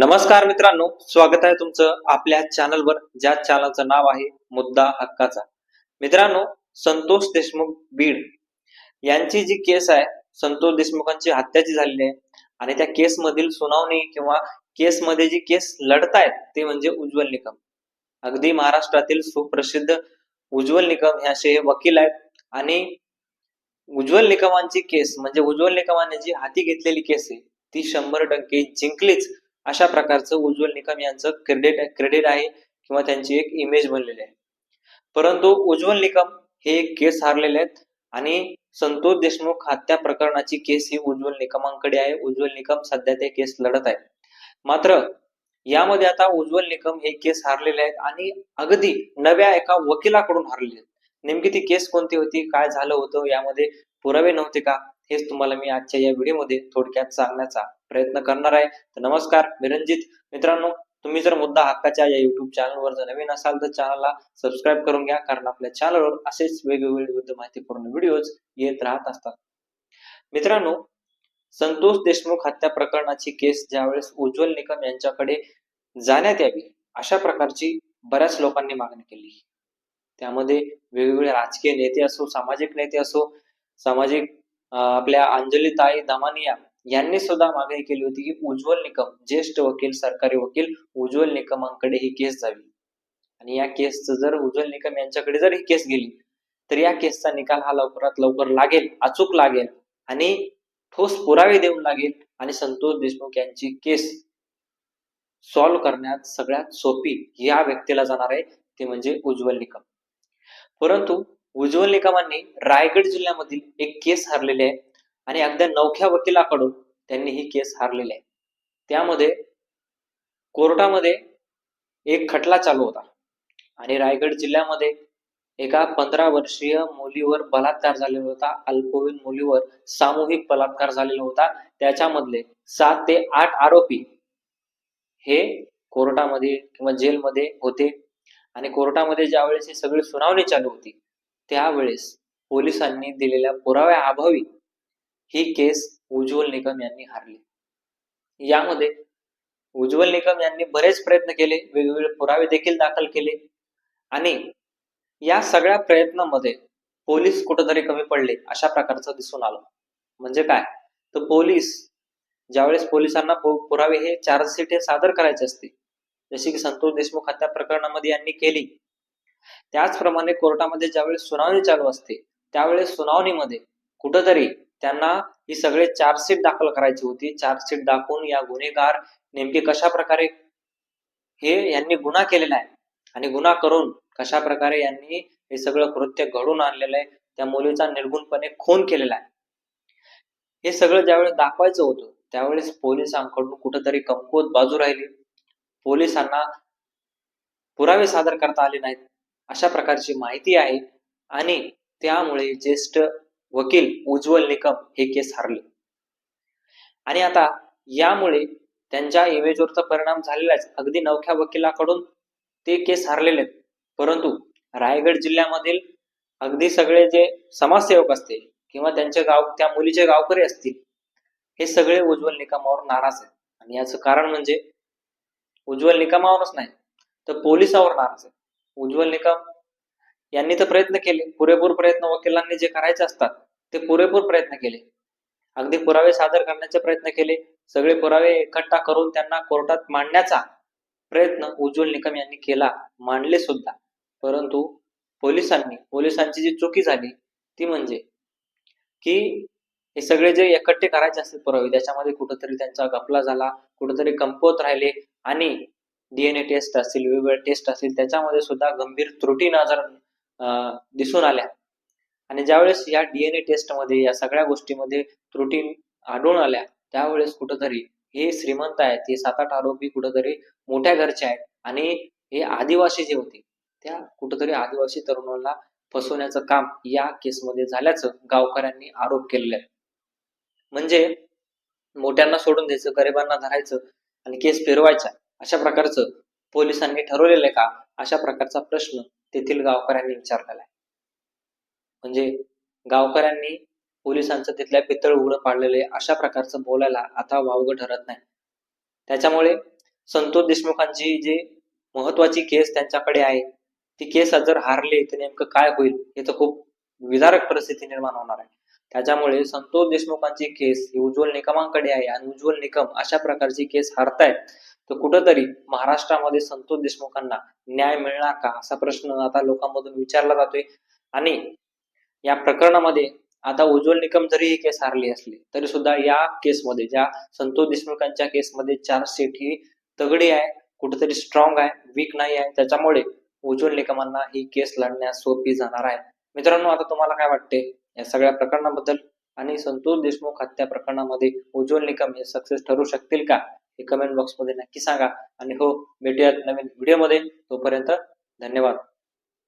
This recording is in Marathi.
नमस्कार मित्रांनो स्वागत आहे तुमचं आपल्या चॅनलवर ज्या चॅनलचं नाव आहे मुद्दा हक्काचा. मित्रांनो संतोष देशमुख बीड. यांची जी केस आहे संतोष देशमुखांची हत्याची झालेली आहे. आणि त्या केस मधील सुनावणी किंवा केस मध्ये जी केस लढतायत ते म्हणजे उज्ज्वल निकम. अगदी महाराष्ट्रातील सुप्रसिद्ध उज्ज्वल निकम हे असे हे वकील आहेत. आणि उज्ज्वल निकमांची केस म्हणजे उज्ज्वल निकमाने जी हाती घेतलेली केस आहे ती शंभर टक्के जिंकलीच. अशा प्रकारचं उज्ज्वल निकम यांचं क्रेडिट क्रेडिट आहे किंवा त्यांची एक इमेज बनलेली आहे. परंतु उज्ज्वल निकम हे एक केस हारलेले आहेत आणि संतोष देशमुख हत्या प्रकरणाची केस ही उज्ज्वल निकमांकडे आहे. उज्ज्वल निकम सध्या ते केस लढत आहे मात्र यामध्ये आता उज्ज्वल निकम हे केस हारलेले आहेत आणि अगदी नव्या एका वकिलाकडून हारलेले आहेत. नेमकी ती केस कोणती होती? काय झालं होतं? यामध्ये पुरावे नव्हते का? हेच तुम्हाला मी आजच्या या व्हिडिओमध्ये थोडक्यात सांगण्याचा प्रयत्न करणार आहे. तर नमस्कार मी रंजित मित्रांनो तुम्ही जर मुद्दा हक्काच्या या युट्यूब चॅनलवर जर नवीन असाल तर चॅनलला सबस्क्राईब करून घ्या. कारण आपल्या चॅनलवर असेच वेगवेगळे विविध माहितीपूर्ण व्हिडिओज येत राहत असतात. मित्रांनो संतोष देशमुख हत्या प्रकरणाची केस ज्यावेळेस उज्ज्वल निकम यांच्याकडे जाण्यात यावी अशा प्रकारची बऱ्याच लोकांनी मागणी केली. त्यामध्ये वेगवेगळे राजकीय नेते असो सामाजिक नेते असो सामाजिक आपल्या अंजली ताई दमानिया यांनी सुद्धा मागणी केली होती की उज्ज्वल निकम ज्येष्ठ वकील सरकारी वकील उज्ज्वल निकमांकडे ही केस जावी. आणि या केसचं जर उज्ज्वल निकम यांच्याकडे जर ही केस गेली तर या केसचा निकाल हा लवकरात लवकर लागेल अचूक लागेल आणि ठोस पुरावे देऊन लागेल आणि संतोष देशमुख यांची केस सॉल्व्ह करण्यात सगळ्यात सोपी या व्यक्तीला जाणार आहे ते म्हणजे उज्ज्वल निकम. परंतु उज्ज्वल निकमांनी रायगड जिल्ह्यामधील एक केस हरलेली आहे. आणि अगदी नवख्या वकिलाकडून त्यांनी ही केस हारलेली आहे. त्यामध्ये कोर्टामध्ये एक खटला चालू होता. आणि रायगड जिल्ह्यामध्ये एका पंधरा वर्षीय मुलीवर बलात्कार झालेला होता. अल्पवयीन मुलीवर सामूहिक बलात्कार झालेला होता. त्याच्यामधले सात ते आठ आरोपी हे कोर्टामध्ये किंवा जेलमध्ये होते. आणि कोर्टामध्ये ज्यावेळेस ही सगळी सुनावणी चालू होती त्यावेळेस पोलिसांनी दिलेल्या पुराव्या अभावी ही केस उज्ज्वल निकम यांनी हारली. यामध्ये उज्ज्वल निकम यांनी बरेच प्रयत्न केले वेगवेगळे पुरावे देखील दाखल केले आणि या सगळ्या प्रयत्नामध्ये पोलीस कुठेतरी कमी पडले अशा प्रकारचं दिसून आलं. म्हणजे काय? तर पोलीस ज्यावेळेस पोलिसांना पुरावे हे चार्जशीट हे सादर करायचे असते जसे की संतोष देशमुख हत्या प्रकरणामध्ये यांनी केली. त्याचप्रमाणे कोर्टामध्ये ज्यावेळेस सुनावणी चालू असते त्यावेळेस सुनावणीमध्ये कुठंतरी त्यांना ही सगळे चार्जशीट दाखल करायची होती. चार्जशीट दाखवून या गुन्हेगार नेमके कशा प्रकारे हे यांनी गुन्हा केलेला आहे आणि गुन्हा करून कशा प्रकारे यांनी हे सगळं कृत्य घडून आणलेलं आहे त्या मुलीचा निर्गुणपणे खून केलेला आहे. हे सगळं ज्यावेळेस दाखवायचं होतं त्यावेळेस पोलिसांकडून कुठंतरी कमकुवत बाजू राहिली. पोलिसांना पुरावे सादर करता आले नाहीत. अशा प्रकारची माहिती आहे आणि त्यामुळे ज्येष्ठ वकील उज्ज्वल निकम हे केस हरले. आणि आता यामुळे त्यांच्या इमेजवरचा परिणाम झालेलाच. अगदी नवख्या वकिलाकडून ते केस हरलेले परंतु रायगड जिल्ह्यामधील अगदी सगळे जे समाजसेवक असतील किंवा त्यांचे गाव त्या मुलीचे गावकरी असतील हे सगळे उज्ज्वल निकमावर नाराज आहेत. आणि याचं कारण म्हणजे उज्ज्वल निकमावरच नाही तर पोलिसावर नाराज आहे उज्ज्वल निकम यांनी तर प्रयत्न केले. पुरेपूर प्रयत्न वकिलांनी जे करायचे असतात ते पुरेपूर प्रयत्न केले. अगदी पुरावे सादर करण्याचे प्रयत्न केले. सगळे पुरावे एकट्ठा करून त्यांना कोर्टात मांडण्याचा प्रयत्न उज्ज्वल निकम यांनी केला. मांडले सुद्धा. परंतु पोलिसांनी पोलिसांची जी चुकी झाली ती म्हणजे की हे सगळे जे एकट्ठे करायचे असतील पुरावे त्याच्यामध्ये कुठंतरी त्यांचा गपला झाला कुठंतरी कंपवत राहिले आणि डीएनए टेस्ट असतील वेगवेगळे टेस्ट असतील त्याच्यामध्ये सुद्धा गंभीर त्रुटी नजर दिसून आल्या. आणि ज्यावेळेस या डीएनए टेस्टमध्ये या सगळ्या गोष्टीमध्ये त्रुटी आढळून आल्या त्यावेळेस कुठंतरी हे श्रीमंत आहेत हे सात आठ आरोपी कुठंतरी मोठ्या घरचे आहेत. आणि हे आदिवासी जे होते त्या कुठंतरी आदिवासी तरुणाला फसवण्याचं काम या केसमध्ये झाल्याचं गावकऱ्यांनी आरोप केलेले आहे म्हणजे मोठ्यांना सोडून द्यायचं गरिबांना धरायचं आणि केस फिरवायचा अशा प्रकारचं पोलिसांनी ठरवलेलं आहे का? अशा प्रकारचा प्रश्न तेथील गावकऱ्यांनी विचारलेला आहे. म्हणजे गावकऱ्यांनी पोलिसांचं तिथल्या पितळ उघडं पाडलेले अशा प्रकारचं बोलायला आता वावगं ठरत नाही. त्याच्यामुळे संतोष देशमुखांची जी महत्वाची केस त्यांच्याकडे आहे ती केस जर हारली तर नेमकं काय होईल हे तर खूप विदारक परिस्थिती निर्माण होणार आहे. त्याच्यामुळे संतोष देशमुखांची केस ही उज्ज्वल निकमांकडे आहे आणि उज्ज्वल निकम अशा प्रकारची केस हारतायत तर कुठंतरी महाराष्ट्रामध्ये संतोष देशमुखांना न्याय मिळणार का? असा प्रश्न आता लोकांमधून विचारला जातोय. आणि या प्रकरणामध्ये आता उज्ज्वल निकम जरी ही केस हारली असली तरी सुद्धा या केसमध्ये ज्या संतोष देशमुखांच्या केसमध्ये चार्जशीट ही तगडी आहे कुठेतरी स्ट्रॉंग आहे वीक नाही आहे त्याच्यामुळे उज्ज्वल निकमांना ही केस लढण्यास सोपी जाणार आहे. मित्रांनो आता तुम्हाला काय वाटते या सगळ्या प्रकरणाबद्दल आणि संतोष देशमुख हत्या प्रकरणामध्ये उज्ज्वल निकम हे सक्सेस ठरू शकतील का? हे कमेंट बॉक्समध्ये नक्की सांगा. आणि हो भेटूयात नवीन व्हिडिओमध्ये तोपर्यंत धन्यवाद.